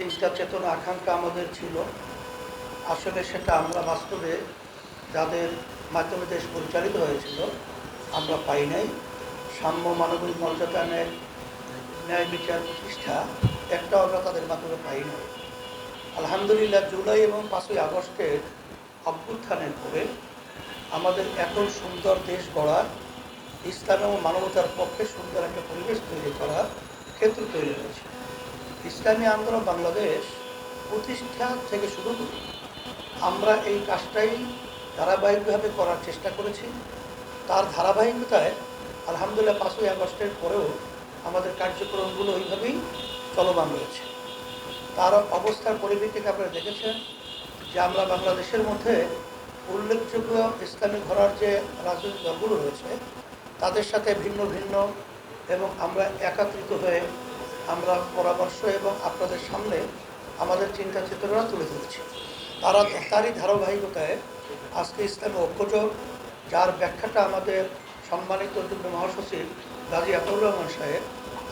চিন্তা, চেতনা, আকাঙ্ক্ষা আমাদের ছিল। আসলে সেটা আমরা বাস্তবে যাদের মাধ্যমে দেশ পরিচালিত হয়েছিল, আমরা পাই নাই। সাম্য মানবিক মর্যাদা ন্যায় ন্যায় বিচার প্রতিষ্ঠা একটাও আমরা তাদের মাধ্যমে পাই নাই। আলহামদুলিল্লাহ জুলাই এবং পাঁচই আগস্টের অভ্যুত্থানের পরে আমাদের এত সুন্দর দেশ গড়ার, ইসলাম এবং মানবতার পক্ষে সুন্দর একটা পরিবেশ তৈরি করার ক্ষেত্র তৈরি হয়েছে। ইসলামী আন্দোলন বাংলাদেশ প্রতিষ্ঠা থেকে শুরু করে আমরা এই কাজটাই ধারাবাহিকভাবে করার চেষ্টা করেছি। তার ধারাবাহিকতায় আলহামদুলিল্লাহ পাঁচই আগস্টের পরেও আমাদের কার্যক্রমগুলো ওইভাবেই চলমান রয়েছে। তার অবস্থার পরিপ্রেক্ষিতে আপনারা দেখেছেন যে আমরা বাংলাদেশের মধ্যে উল্লেখযোগ্য ইসলামী ঘরার যে রাজনৈতিক দলগুলো রয়েছে, তাদের সাথে ভিন্ন ভিন্ন এবং আমরা একাত্রিত হয়ে আমরা পরামর্শ এবং আপনাদের সামনে আমাদের চিন্তা চেতনা তুলে ধরেছি। তারা তারই ধারাবাহিকতায় আজকে ইসলামী ঐক্যজোট, যার ব্যাখ্যাটা আমাদের সম্মানিত যুগ্ম মহাসচিব গাজী আতাউর রহমান সাহেব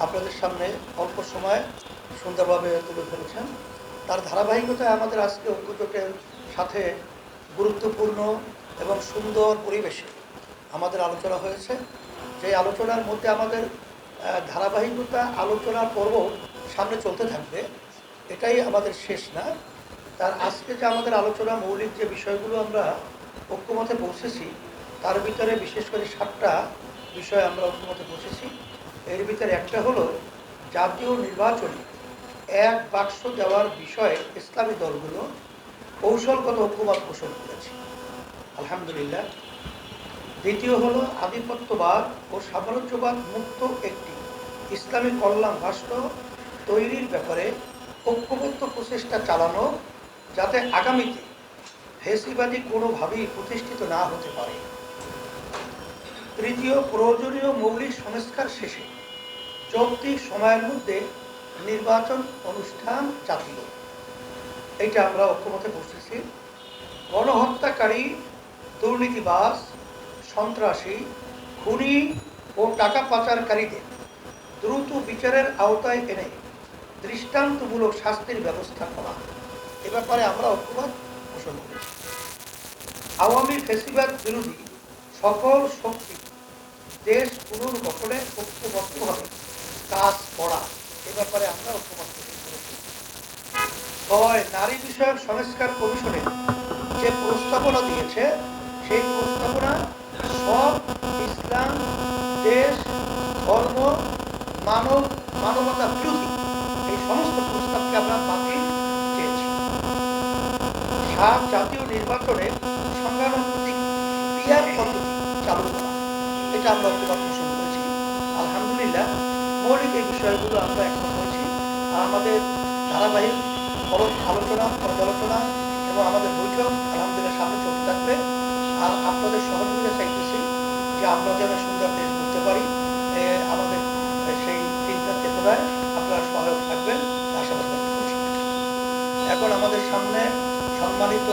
আপনাদের সামনে অল্প সময় সুন্দরভাবে তুলে ধরেছেন। তার ধারাবাহিকতায় আমাদের আজকে ঐক্যজোটের সাথে গুরুত্বপূর্ণ এবং সুন্দর পরিবেশে আমাদের আলোচনা হয়েছে। যে আলোচনার মধ্যে আমাদের ধারাবাহিকতা আলোচনার পর্ব সামনে চলতে থাকবে। এটাই আমাদের শেষ না। তার আজকে যে আমাদের আলোচনা, মৌলিক যে বিষয়গুলো আমরা ঐক্যমতে পৌঁছেছি তার ভিতরে বিশেষ করে সাতটা বিষয় আমরা ঐক্যমতে পৌঁছেছি এর ভিতরে একটা হলো, জাতীয় নির্বাচনে এক বাক্স দেওয়ার বিষয়ে ইসলামী দলগুলো কৌশলগত ঐক্যমত পোষণ করেছে। আলহামদুলিল্লাহ। দ্বিতীয় হলো আধিপত্যবাদ ও সাম্রাজ্যবাদ মুক্ত একটি ইসলামী কল্যাণ রাষ্ট্র তৈরির ব্যাপারে ঐক্যবদ্ধ প্রচেষ্টা চালানো যাতে আগামীতে ফেসিবাদী কোনোভাবেই প্রতিষ্ঠিত না হতে পারে। তৃতীয়, প্রয়োজনীয় মৌলিক সংস্কার শেষে চলতি সময়ের মধ্যে নির্বাচন অনুষ্ঠান জাতীয় এইটা আমরা ঐক্যমতে বসতেছি গণহত্যাকারী দুর্নীতিবাজ সন্ত্রাসী, খুনি ও টাকা পাচারকারীদের দ্রুত বিচারের আওতায় এনে দৃষ্টান্তমূলক শাস্তির ব্যবস্থা করা। এ ব্যাপারে আমরা ঐক্যমত পোষণ করেছি আওয়ামী ফেসিবাদ বিরোধী সকল শক্তি দেশ পুনর্গঠনে ঐক্যবদ্ধভাবে কাজ করা। এ ব্যাপারে আমরা পোষণ করেছি ছয়, নারী বিষয়ক সংস্কার কমিশনের যে প্রস্তাবনা দিয়েছে, সেই প্রস্তাবনা সব ইসলাম, দেশ, ধর্ম, মানব, মানবতা বিরোধী। এই সমস্ত প্রস্তাবকে আমরা বাতিল চেয়েছি। সাত জাতীয় নির্বাচনে সংখ্যানুপাতিক পিয়ার পদ্ধতি চালু করা। এটা আমরা অত্যন্ত পোষণ করেছি। আলহামদুলিল্লাহ, মৌলিক এই বিষয়গুলো আমরা একমত হয়েছি আর আমাদের ধারাবাহিক আলোচনা, পর্যালোচনা এবং আমাদের বৈঠক আলহামদুলিল্লাহ সামনে চলতে থাকবে। আর আপনাদের সহযোগিতা চাইতেছি যে আমরা যেন সুন্দর দেশ করতে পারি। আমাদের সেই চিন্তা চেতনায় আপনারা সহায়ক থাকবেন। আশাবাদ এখন আমাদের সামনে সম্মানিত